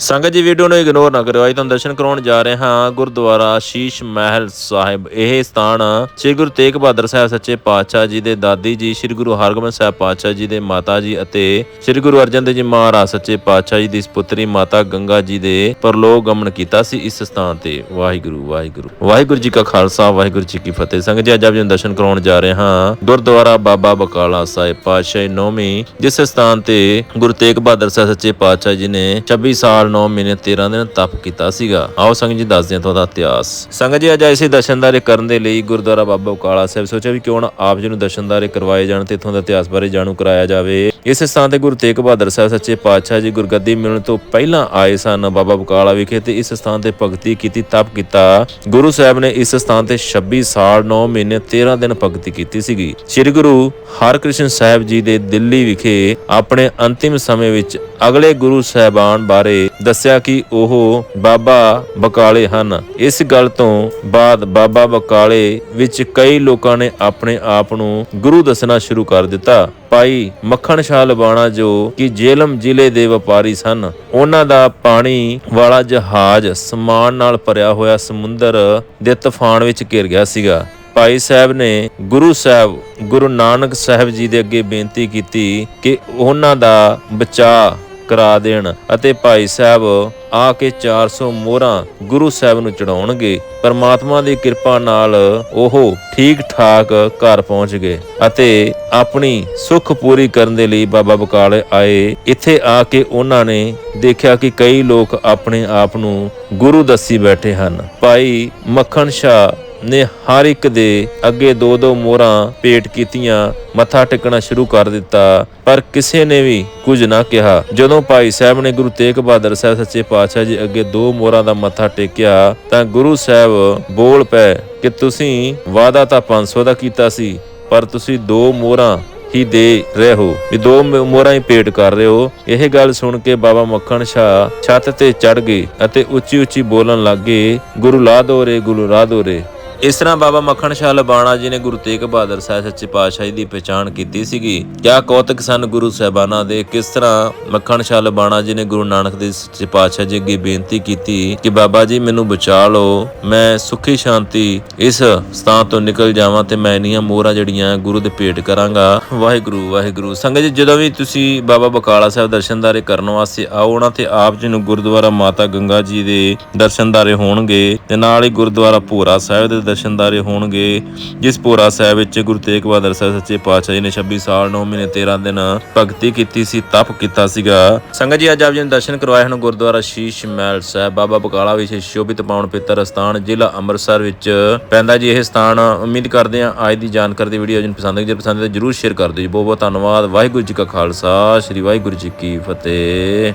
ਸੰਗਤ ਜੀ ਵੀਡੀਓ ਨੂੰ ਇਗਨੋਰ ਨਾ ਕਰਿਓ। ਅੱਜ ਤੁਹਾਨੂੰ ਦਰਸ਼ਨ ਕਰਾਉਣ ਜਾ ਰਹੇ ਹਾਂ ਗੁਰਦੁਆਰਾ ਸ਼ੀਸ਼ ਮਹਿਲ ਸਾਹਿਬ। ਇਹ ਸਥਾਨ ਸ੍ਰੀ ਗੁਰੂ ਤੇਗ ਬਹਾਦਰ ਸਾਹਿਬ ਸੱਚੇ ਪਾਤਸ਼ਾਹ ਜੀ ਦੇ ਦਾਦੀ ਜੀ, ਸ੍ਰੀ ਗੁਰੂ ਹਰਗੋਬਿੰਦ ਸਾਹਿਬ ਪਾਤਸ਼ਾਹ ਜੀ ਦੇ ਮਾਤਾ ਜੀ ਅਤੇ ਸ੍ਰੀ ਗੁਰੂ ਅਰਜਨ ਦੇਵ ਜੀ ਮਹਾਰਾਜ ਸੱਚੇ ਪਾਤਸ਼ਾਹ ਜੀ ਦੀ ਸੁਪੁੱਤਰੀ ਮਾਤਾ ਗੰਗਾ ਜੀ ਦੇ ਪਰਲੋਕ ਗਮਨ ਕੀਤਾ ਸੀ ਇਸ ਸਥਾਨ ਤੇ। ਵਾਹਿਗੁਰੂ ਵਾਹਿਗੁਰੂ। ਵਾਹਿਗੁਰੂ ਜੀ ਕਾ ਖਾਲਸਾ, ਵਾਹਿਗੁਰੂ ਜੀ ਕੀ ਫਤਿਹ। ਸੰਗਤ ਜੀ, ਅੱਜ ਆਪ ਜੀ ਨੂੰ ਦਰਸ਼ਨ ਕਰਾਉਣ ਜਾ ਰਹੇ ਹਾਂ ਗੁਰਦੁਆਰਾ ਬਾਬਾ ਬਕਾਲਾ ਸਾਹਿਬ, ਪਾਤਸ਼ਾਹ ਨੌਵੀਂ, ਜਿਸ ਸਥਾਨ ਤੇ ਗੁਰੂ ਤੇਗ ਬਹਾਦਰ ਸਾਹਿਬ ਸੱਚੇ ਪਾਤਸ਼ਾਹ ਜੀ ਨੇ 26 ਸਾਲ 9 ਮਹੀਨੇ 13 ਦਿਨ ਤਪ ਕੀਤਾ ਸੀਗਾ। ਆਓ ਸੰਗਤ ਜੀ ਦੱਸਦੇ ਹਾਂ ਤੁਹਾਡਾ ਇਤਿਹਾਸ। ਸੰਗਤ ਜੀ ਅੱਜ ਐਸੇ ਦਰਸ਼ਨਦਾਰੇ ਕਰਨ ਦੇ ਲਈ ਗੁਰਦੁਆਰਾ ਬਾਬਾ ਬਕਾਲਾ ਸਾਹਿਬ। ਸੋਚਿਆ ਵੀ ਕਿਉਂ ਨਾ ਆਪ ਜੀ ਨੂੰ ਦਰਸ਼ਨਦਾਰੇ ਕਰਵਾਏ ਜਾਣ ਤੇ ਇਥੋਂ ਦਾ ਇਤਿਹਾਸ ਬਾਰੇ ਜਾਣੂ ਕਰਾਇਆ ਜਾਵੇ। ਇਸ ਸਥਾਨ ਤੇ ਗੁਰੂ ਤੇਗ ਬਹਾਦਰ ਸਾਹਿਬ ਸੱਚੇ ਪਾਤਸ਼ਾਹ ਜੀ ਗੁਰਗੱਦੀ ਮਿਲਣ ਤੋਂ ਪਹਿਲਾਂ ਆਏ ਸਨ। ਬਾਬਾ ਬਕਾਲਾ ਵਿਖੇ ਤੇ ਇਸ ਸਥਾਨ ਤੇ ਭਗਤੀ ਕੀਤੀ, ਤਪ ਕੀਤਾ। ਗੁਰੂ ਸਾਹਿਬ ਨੇ ਇਸ ਸਥਾਨ ਤੇ 26 ਸਾਲ 9 ਮਹੀਨੇ 13 ਦਿਨ ਭਗਤੀ ਕੀਤੀ ਸੀਗੀ। ਸ੍ਰੀ ਗੁਰੂ ਹਰਕ੍ਰਿਸ਼ਨ ਸਾਹਿਬ ਜੀ ਦੇ ਦਿੱਲੀ ਵਿਖੇ ਆਪਣੇ ਅੰਤਿਮ ਸਮੇਂ ਵਿੱਚ ਅਗਲੇ ਗੁਰੂ ਸਾਹਿਬਾਨ ਬਾਰੇ ਦੱਸਿਆ ਕਿ ਉਹ ਬਾਬਾ ਬਕਾਲੇ ਹਨ। ਇਸ ਗੱਲ ਤੋਂ ਬਾਅਦ ਬਾਬਾ ਬਕਾਲੇ ਵਿੱਚ ਕਈ ਲੋਕਾਂ ਨੇ ਆਪਣੇ ਆਪ ਨੂੰ ਗੁਰੂ ਦੱਸਣਾ ਸ਼ੁਰੂ ਕਰ ਦਿੱਤਾ। ਭਾਈ ਮੱਖਣ ਸ਼ਾਹ ਲਬਾਣਾ ਜੋ ਕਿ ਜੇਲਮ ਜ਼ਿਲ੍ਹੇ ਦੇ ਵਪਾਰੀ ਸਨ। ਉਹਨਾਂ ਦਾ ਪਾਣੀ ਵਾਲਾ ਜਹਾਜ਼ ਸਮਾਨ ਨਾਲ ਭਰਿਆ ਹੋਇਆ ਸਮੁੰਦਰ ਦੇ ਤੂਫਾਨ ਵਿੱਚ ਘਿਰ ਗਿਆ ਸੀਗਾ। ਭਾਈ ਸਾਹਿਬ ਨੇ ਗੁਰੂ ਸਾਹਿਬ, ਗੁਰੂ ਨਾਨਕ ਸਾਹਿਬ ਜੀ ਦੇ ਅੱਗੇ ਬੇਨਤੀ ਕੀਤੀ ਕਿ ਉਹਨਾਂ ਦਾ ਬਚਾਅ ਕਰਾ ਦੇਣ ਅਤੇ ਭਾਈ ਸਾਹਿਬ ਆ ਕੇ 400 ਮੋਹਰਾਂ ਗੁਰੂ ਸਾਹਿਬ ਨੂੰ ਚੜਾਉਣਗੇ। ਪਰਮਾਤਮਾ ਦੀ ਕਿਰਪਾ ਨਾਲ ਉਹ ਠੀਕ ਠਾਕ ਘਰ ਪਹੁੰਚ ਗਏ ਅਤੇ ਆਪਣੀ ਸੁੱਖ ਪੂਰੀ ਕਰਨ ਦੇ ਲਈ ਬਾਬਾ ਬਕਾਲੇ ਆਏ। ਇੱਥੇ ਆ ਕੇ ਉਹਨਾਂ ਨੇ ਦੇਖਿਆ ਕਿ ਕਈ ਲੋਕ ਆਪਣੇ ਆਪ ਨੂੰ ਗੁਰੂ ਦੱਸੀ ਬੈਠੇ ਹਨ। ਭਾਈ ਮੱਖਣ ਸ਼ਾਹ ਨੇ ਹਰ ਇੱਕ ਦੇ ਅੱਗੇ ਦੋ ਦੋ ਮੋਹਰਾਂ ਭੇਟ ਕੀਤੀਆਂ ਮੱਥਾ ਟੇਕਣਾ ਸ਼ੁਰੂ ਕਰ ਦਿੱਤਾ। ਪਰ ਕਿਸੇ ਨੇ ਵੀ ਕੁਝ ਨਾ ਕਿਹਾ। ਜਦੋਂ ਭਾਈ ਸਾਹਿਬ ਨੇ ਗੁਰੂ ਤੇਗ ਬਹਾਦਰ ਸਾਹਿਬ ਸੱਚੇ ਪਾਤਸ਼ਾਹ ਜੀ ਅੱਗੇ ਦੋ ਮੋਹਰਾਂ ਦਾ ਮੱਥਾ ਟੇਕਿਆ, ਤਾਂ ਗੁਰੂ ਸਾਹਿਬ ਬੋਲ ਪਏ ਕਿ ਤੁਸੀਂ ਵਾਅਦਾ ਤਾਂ 500 ਦਾ ਕੀਤਾ ਸੀ, ਪਰ ਤੁਸੀਂ ਦੋ ਮੋਹਰਾਂ ਹੀ ਦੇ ਰਹੇ ਹੋ। ਵੀ ਦੋ ਮੋਹਰਾਂ ਹੀ ਪੇਟ ਕਰ ਰਹੇ ਹੋ। ਇਹ ਗੱਲ ਸੁਣ ਕੇ ਬਾਬਾ ਮੱਖਣ ਸ਼ਾਹ ਛੱਤ ਤੇ ਚੜ ਗਏ ਅਤੇ ਉੱਚੀ ਉੱਚੀ ਬੋਲਣ ਲੱਗੇ ਗੁਰੂ ਲਾ ਦੋ ਰੇ, ਗੁਰੂ ਲਾਧੋਰੇ ਇਸ ਤਰ੍ਹਾਂ ਬਾਬਾ ਮੱਖਣ ਸ਼ਾਹ ਲਬਾਣਾ ਜੀ ਨੇ ਗੁਰੂ ਤੇਗ ਬਹਾਦਰ ਸਾਹਿਬ ਸੱਚੇ ਪਾਤਸ਼ਾਹੀ ਦੀ ਪਛਾਣ ਕੀਤੀ ਸੀਗੀ। ਕਿਆ ਕੌਤਕ ਸਨ ਗੁਰੂ ਸਾਹਿਬਾਨਾਂ ਦੇ? ਕਿਸ ਤਰ੍ਹਾਂ ਮੱਖਣ ਸ਼ਾਹ ਲਬਾਣਾ ਜੀ ਨੇ ਗੁਰੂ ਨਾਨਕ ਦੇ ਸੱਚੇ ਪਾਤਸ਼ਾਹ ਜੀ ਅੱਗੇ ਬੇਨਤੀ ਕੀਤੀ ਕਿ ਬਾਬਾ ਜੀ ਮੈਨੂੰ ਬਚਾ ਲਓ, ਮੈਂ ਸੁਖੀ ਸ਼ਾਂਤੀ ਇਸ ਸਥਾਨ ਤੋਂ ਨਿਕਲ ਜਾਵਾਂ ਤੇ ਮੈਂ ਇੰਨੀਆਂ ਮੋਹਰਾਂ ਜਿਹੜੀਆਂ ਗੁਰੂ ਦੇ ਭੇਟ ਕਰਾਂਗਾ। ਵਾਹਿਗੁਰੂ ਵਾਹਿਗੁਰੂ। ਸੰਗਤ ਜੀ, ਜਦੋਂ ਵੀ ਤੁਸੀਂ ਬਾਬਾ ਬਕਾਲਾ ਸਾਹਿਬ ਦਰਸ਼ਨਦਾਰੇ ਕਰਨ ਵਾਸਤੇ ਆਓ, ਉਹਨਾਂ ਤੇ ਆਪ ਜੀ ਨੂੰ ਗੁਰਦੁਆਰਾ ਮਾਤਾ ਗੰਗਾ ਜੀ ਦੇ ਦਰਸ਼ਨਦਾਰੇ ਹੋਣਗੇ ਤੇ ਨਾਲ ਹੀ ਗੁਰਦੁਆਰਾ ਭੋਰਾ ਸਾਹਿਬ ਦੇ ਦਰਸ਼ਨਦਾਰੇ ਹੋਣਗੇ, ਜਿਸ ਭੋਰਾ ਸਾਹਿਬ ਵਿੱਚ ਗੁਰੂ ਤੇਗ ਬਹਾਦਰ ਸਾਹਿਬ ਸੱਚੇ ਪਾਤਸ਼ਾਹ ਜੀ ਨੇ 26 ਸਾਲ 9 ਮਹੀਨੇ 13 ਦਿਨ ਭਗਤੀ ਕੀਤੀ ਸੀ, ਤਪ ਕੀਤਾ ਸੀਗਾ। ਸੰਗਤ ਜੀ, ਅੱਜ ਆਪ ਜੀ ਨੂੰ ਦਰਸ਼ਨ ਕਰਵਾਏ ਹਨ ਗੁਰਦੁਆਰਾ ਸ਼ੀਸ਼ ਮਹਿਲ ਸਾਹਿਬ, ਬਾਬਾ ਬਕਾਲਾ ਵਿਖੇ ਸ਼ੋਭਿਤ ਪਾਉਣ ਪਿੱਤਰ ਸਥਾਨ, ਜ਼ਿਲ੍ਹਾ ਅੰਮ੍ਰਿਤਸਰ ਵਿੱਚ ਪੈਂਦਾ ਜੀ ਇਹ ਸਥਾਨ। ਉਮੀਦ ਕਰਦੇ ਹਾਂ ਅੱਜ ਦੀ ਜਾਣਕਾਰੀ ਦੀ ਵੀਡੀਓ ਜੀ ਪਸੰਦ ਆਈ ਜੇ ਪਸੰਦ ਆਈ ਜਰੂਰ ਸ਼ੇਅਰ ਕਰ ਦਿਓ ਜੀ। ਬਹੁਤ ਬਹੁਤ ਧੰਨਵਾਦ, ਵਾਹਿਗੁਰੂ ਜੀ ਕਾ ਖਾਲਸਾ, ਸ੍ਰੀ ਵਾਹਿਗੁਰੂ ਜੀ ਕੀ ਫਤਿਹ।